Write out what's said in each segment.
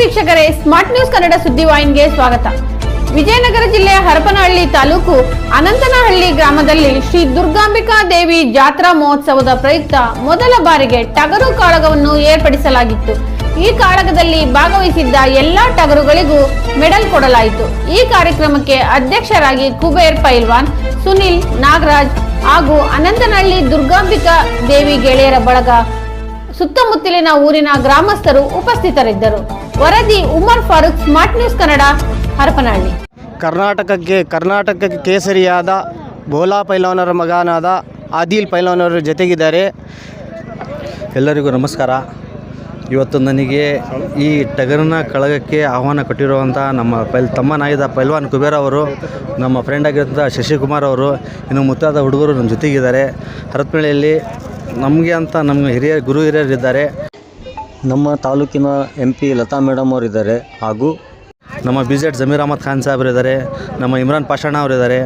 ವೀಕ್ಷಕರೇ. Smart news Kannada ಸುದ್ದಿವಾಹಿನಿಗೆ ಸ್ವಾಗತ. ವಿಜಯನಗರ ಜಿಲ್ಲೆಯ ಹರಪನಹಳ್ಳಿ ತಾಲೂಕು ಅನಂತನಹಳ್ಳಿ ಗ್ರಾಮದಲ್ಲಿ ಶ್ರೀ ದುರ್ಗಾಂಬಿಕಾ ದೇವಿ ಜಾತ್ರಾ ಮಹೋತ್ಸವದ ಪ್ರಯುಕ್ತ ಮೊದಲ ಬಾರಿಗೆ ಟಗರು ಕಾಳಗವನ್ನು ಏರ್ಪಡಿಸಲಾಗಿತ್ತು. ಈ ಕಾಳಗದಲ್ಲಿ ಭಾಗವಹಿಸಿದ್ದ ಎಲ್ಲಾ ಟಗರುಗಳಿಗೂ ಮೆಡಲ್ ಕೊಡಲಾಯಿತು. ಈ ಕಾರ್ಯಕ್ರಮಕ್ಕೆ ಅಧ್ಯಕ್ಷರಾಗಿ ಕುಬೇರ್ ಪೈಲ್ವಾನ್, ಸುನಿಲ್ ನಾಗರಾಜ್ ಹಾಗೂ ಅನಂತನಹಳ್ಳಿ ದುರ್ಗಾಂಬಿಕಾ ದೇವಿ ಗೆಳೆಯರ ಬಳಗ ಸುತ್ತಮುತ್ತಲಿನ ಊರಿನ ಗ್ರಾಮಸ್ಥರು ಉಪಸ್ಥಿತರಿದ್ದರು. ವರದಿ ಉಮರ್ ಫಾರೂಕ್ ಸ್ಮಾರ್ಟ್ ನ್ಯೂಸ್ ಕನ್ನಡ ಹರಪನಹಳ್ಳಿ. ಕರ್ನಾಟಕಕ್ಕೆ ಕರ್ನಾಟಕಕ್ಕೆ ಕೇಸರಿಯಾದ ಬೋಲಾ ಪೈಲವನರ ಮಗನಾದ ಆದಿಲ್ ಪೈಲವಾನವರು ಜೊತೆಗಿದ್ದಾರೆ. ಎಲ್ಲರಿಗೂ ನಮಸ್ಕಾರ. ಇವತ್ತು ನನಗೆ ಈ ಟಗರಿನ ಕಳಗಕ್ಕೆ ಆಹ್ವಾನ ಕೊಟ್ಟಿರುವಂಥ ನಮ್ಮ ಪೈಲ್ ತಮ್ಮನಾಗಿದ್ದ ಪೈಲ್ವಾನ್ ಕುಬೇರ್ ಅವರು ನಮ್ಮ ಫ್ರೆಂಡ್ ಆಗಿರುವಂಥ ಶಶಿಕುಮಾರ್ ಅವರು ಇನ್ನು ಮುತ್ತಾದ ಹುಡುಗರು ನಮ್ಮ ಜೊತೆಗಿದ್ದಾರೆ. ಹರಪನಹಳ್ಳಿಯಲ್ಲಿ ನಮಗೆ ಅಂತ ನಮ್ಮ ಹಿರಿಯ ಗುರು ಹಿರಿಯರಿದ್ದಾರೆ ನಮ್ಮ ತಾಲೂಕಿನ ಎಂ ಪಿ ಲತಾ ಮೇಡಮ್ ಅವರಿದ್ದಾರೆ ಹಾಗೂ ನಮ್ಮ ಬಿ ಜೆಡ್ ಜಮೀರ್ ಅಹಮದ್ ಖಾನ್ ಸಾಹೇಬರಿದ್ದಾರೆ ನಮ್ಮ ಇಮ್ರಾನ್ ಪಾಷಾಣ ಅವರಿದ್ದಾರೆ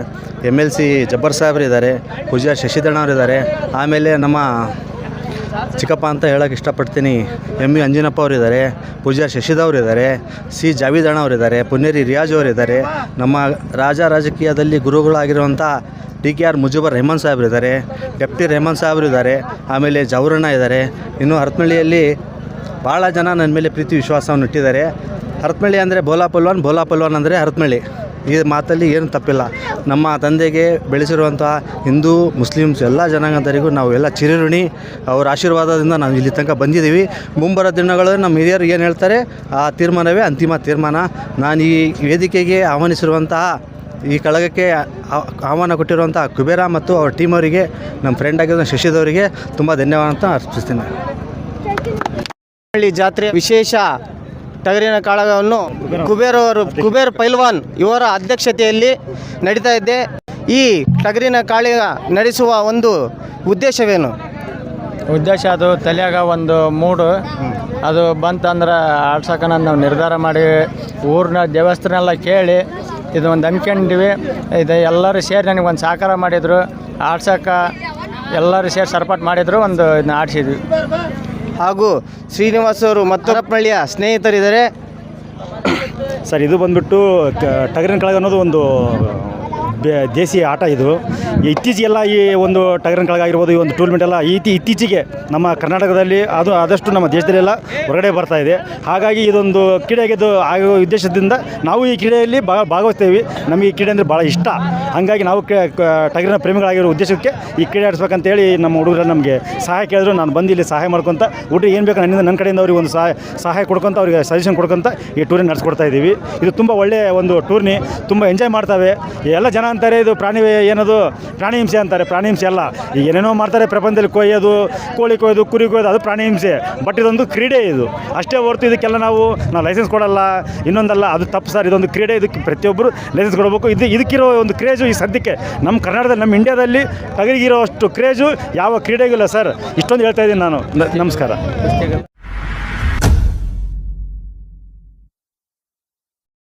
ಎಂ ಎಲ್ ಸಿ ಜಬ್ಬರ್ ಸಾಹೇಬರಿದ್ದಾರೆ ಇದ್ದಾರೆ ಪೂಜಾರ್ ಶಶಿಧರಣ ಅವರಿದ್ದಾರೆ. ಆಮೇಲೆ ನಮ್ಮ ಚಿಕ್ಕಪ್ಪ ಅಂತ ಹೇಳೋಕೆ ಇಷ್ಟಪಡ್ತೀನಿ. ಎಂ ಇ ಅಂಜಿನಪ್ಪ ಅವರಿದ್ದಾರೆ, ಪೂಜಾ ಅವರಿದ್ದಾರೆ, ಸಿ ಜಾವಿದಣ್ಣ ಅವರಿದ್ದಾರೆ, ಪುನೇರಿ ರಿಯಾಜ್ ಅವರಿದ್ದಾರೆ. ನಮ್ಮ ರಾಜ ರಾಜಕೀಯದಲ್ಲಿ ಗುರುಗಳಾಗಿರುವಂಥ D K R Mujubar Rehman ಸಾಹೇಬ್ರು ಡೆಪ್ಟಿ ರೆಹಮಾನ್ ಸಾಹೇಬ್ರು ಇದ್ದಾರೆ, ಆಮೇಲೆ ಜವರಣ್ಣ ಇದ್ದಾರೆ. ಇನ್ನು ಹರತ್ಮಳ್ಳಿಯಲ್ಲಿ ಭಾಳ ಜನ ನನ್ನ ಮೇಲೆ ಪ್ರೀತಿ ವಿಶ್ವಾಸವನ್ನು ಇಟ್ಟಿದ್ದಾರೆ ಹರತ್ಮಳ್ಳಿ ಅಂದರೆ ಬೋಲಾ ಪಲ್ವಾನ್ ಬೋಲಾ ಪಲ್ವಾನ್ ಅಂದರೆ ಹರಪನಹಳ್ಳಿ ಈ ಮಾತಲ್ಲಿ ಏನು ತಪ್ಪಿಲ್ಲ. ನಮ್ಮ ತಂದೆಗೆ ಬೆಳೆಸಿರುವಂಥ ಹಿಂದೂ, ಮುಸ್ಲಿಮ್ಸ್ ಎಲ್ಲ ಜನಾಂಗದವರಿಗೂ ನಾವು ಎಲ್ಲ ಚಿರಋಣಿ ಅವರ ಆಶೀರ್ವಾದದಿಂದ ನಾವು ಇಲ್ಲಿ ತನಕ ಬಂದಿದ್ದೀವಿ. ಮುಂಬರೋ ದಿನಗಳು ನಮ್ಮ ಹಿರಿಯರು ಏನು ಹೇಳ್ತಾರೆ, ಆ ತೀರ್ಮಾನವೇ ಅಂತಿಮ ತೀರ್ಮಾನ. ನಾನು ಈ ವೇದಿಕೆಗೆ ಆಹ್ವಾನಿಸಿರುವಂತಹ ಈ ಕಳಗಕ್ಕೆ ಆಹ್ವಾನ ಕೊಟ್ಟಿರುವಂಥ ಕುಬೇರ ಮತ್ತು ಅವ್ರ ಟೀಮ್ ಅವರಿಗೆ, ನಮ್ಮ ಫ್ರೆಂಡ್ ಆಗಿರೋ ಶಶಿದವರಿಗೆ ತುಂಬ ಧನ್ಯವಾದ ಅಂತ ಅರ್ಪಿಸ್ತೀನಿ ಜಾತ್ರೆ ವಿಶೇಷ ಟಗರಿನ ಕಾಳಗವನ್ನು ಕುಬೇರ್ ಅವರು ಕುಬೇರ್ ಪೈಲ್ವಾನ್ ಇವರ ಅಧ್ಯಕ್ಷತೆಯಲ್ಲಿ ನಡೀತಾ ಇದ್ದೆ ಈ ಟಗರಿನ ಕಾಳಿಗ ನಡೆಸುವ ಒಂದು ಉದ್ದೇಶವೇನು? ಉದ್ದೇಶ ಅದು ತಲೆಯಾಗ ಒಂದು ಮೂಡು. ಅದು ಬಂತಂದ್ರೆ ಆಡ್ಸಕ್ಕನ ನಾವು ನಿರ್ಧಾರ ಮಾಡಿ ಊರಿನ ದೇವಸ್ಥಾನೆಲ್ಲ ಕೇಳಿ ಇದು ಒಂದು ಅಂದ್ಕೊಂಡಿವಿ ಇದು ಎಲ್ಲರೂ ಸೇರಿ ನನಗೆ ಒಂದು ಸಹಕಾರ ಮಾಡಿದರು. ಆಡ್ಸೋಕೆ ಎಲ್ಲರೂ ಸೇರಿ ಸರ್ಪಾಟ್ ಮಾಡಿದರು, ಒಂದು ಇದನ್ನ ಆಡಿಸಿದ್ವಿ. ಹಾಗೂ ಶ್ರೀನಿವಾಸ್ ಅವರು ಮತ್ತು ಹರಪನಹಳ್ಳಿಯ ಸ್ನೇಹಿತರಿದ್ದಾರೆ. ಸರ್ ಇದು ಬಂದ್ಬಿಟ್ಟು ಟಗರಿನ ಕಳಗ ಅನ್ನೋದು ಒಂದು ದೇಸಿ ಆಟ ಇದು. ಇತ್ತೀಚೆಗೆಲ್ಲ ಈ ಒಂದು ಟೈರನ್ ಕಳಗ ಆಗಿರ್ಬೋದು, ಈ ಒಂದು ಟೂರ್ನಮೆಂಟ್ ಎಲ್ಲ ಈತಿ ಇತ್ತೀಚೆಗೆ ನಮ್ಮ ಕರ್ನಾಟಕದಲ್ಲಿ ಅದು ಆದಷ್ಟು ನಮ್ಮ ದೇಶದಲ್ಲೆಲ್ಲ ಹೊರಗಡೆ ಬರ್ತಾ ಇದೆ. ಹಾಗಾಗಿ ಇದೊಂದು ಕ್ರೀಡೆಗೆ ಆಗುವ ಆಗೋ ಉದ್ದೇಶದಿಂದ ನಾವು ಈ ಕ್ರೀಡೆಯಲ್ಲಿ ಭಾಗ ಭಾಗವಹಿಸ್ತೇವೆ. ನಮಗೆ ಈ ಕ್ರೀಡೆ ಅಂದರೆ ಭಾಳ ಇಷ್ಟ. ಹಾಗಾಗಿ ನಾವು ಟಗರಿನ ಪ್ರೇಮಿಗಳಾಗಿರೋ ಉದ್ದೇಶಕ್ಕೆ ಈ ಕ್ರೀಡೆ ಆಡಿಸ್ಬೇಕಂತೇಳಿ ನಮ್ಮ ಹುಡುಗರು ನಮಗೆ ಸಹಾಯ ಕೇಳಿದ್ರು. ನಾನು ಬಂದು ಇಲ್ಲಿ ಸಹಾಯ ಮಾಡ್ಕೊತ ಹುಡುಗ ಏನು ಬೇಕು ನನ್ನಿಂದ ನನ್ನ ಕಡೆಯಿಂದ ಅವ್ರಿಗೆ ಒಂದು ಸಹಾಯ ಸಹಾಯ ಕೊಡ್ಕೊಂತ, ಅವ್ರಿಗೆ ಸಜೆಷನ್ ಕೊಡ್ಕೊಂತ ಈ ಟೂರ್ನಿ ನಡೆಸ್ಕೊಡ್ತಾ ಇದ್ದೀವಿ. ಇದು ತುಂಬ ಒಳ್ಳೆಯ ಒಂದು ಟೂರ್ನಿ ತುಂಬ ಎಂಜಾಯ್ ಮಾಡ್ತಾವೆ. ಎಲ್ಲ ಜನ ಅಂತಾರೆ ಇದು ಪ್ರಾಣಿ ಏನದು? ಪ್ರಾಣಿ ಹಿಂಸೆ ಅಂತಾರೆ, ಪ್ರಾಣಿ ಹಿಂಸೆ ಅಲ್ಲ. ಈಗ ಏನೇನೋ ಮಾಡ್ತಾರೆ ಪ್ರಪಂಚದಲ್ಲಿ, ಕೊಯ್ಯೋದು, ಕೋಳಿ ಕೊಯ್ಯೋದು, ಕುರಿ ಕೊಯ್ಯೋದು, ಅದು ಪ್ರಾಣಿ ಹಿಂಸೆ. ಬಟ್ ಇದೊಂದು ಕ್ರೀಡೆ ಇದು. ಅಷ್ಟೇ ಹೊರತು ಇದಕ್ಕೆಲ್ಲ ನಾವು ನಾವು ಲೈಸೆನ್ಸ್ ಕೊಡಲ್ಲ, ಇನ್ನೊಂದಲ್ಲ, ಅದು ತಪ್ಪು ಸರ್. ಇದೊಂದು ಕ್ರೀಡೆ, ಇದಕ್ಕೆ ಪ್ರತಿಯೊಬ್ಬರು ಲೈಸೆನ್ಸ್ ಕೊಡಬೇಕು. ಇದು, ಇದಕ್ಕಿರೋ ಒಂದು ಕ್ರೇಜು ಈ ಸದ್ಯಕ್ಕೆ. ನಮ್ಮ ಕರ್ನಾಟಕದಲ್ಲಿ, ನಮ್ಮ ಇಂಡಿಯಾದಲ್ಲಿ ಟಗರಿಗಿರೋ ಅಷ್ಟು ಕ್ರೇಜು ಯಾವ ಕ್ರೀಡೆಗಿಲ್ಲ ಸರ್. ಇಷ್ಟೊಂದು ಹೇಳ್ತಾ ಇದ್ದೀನಿ ನಾನು. ನಮಸ್ಕಾರ.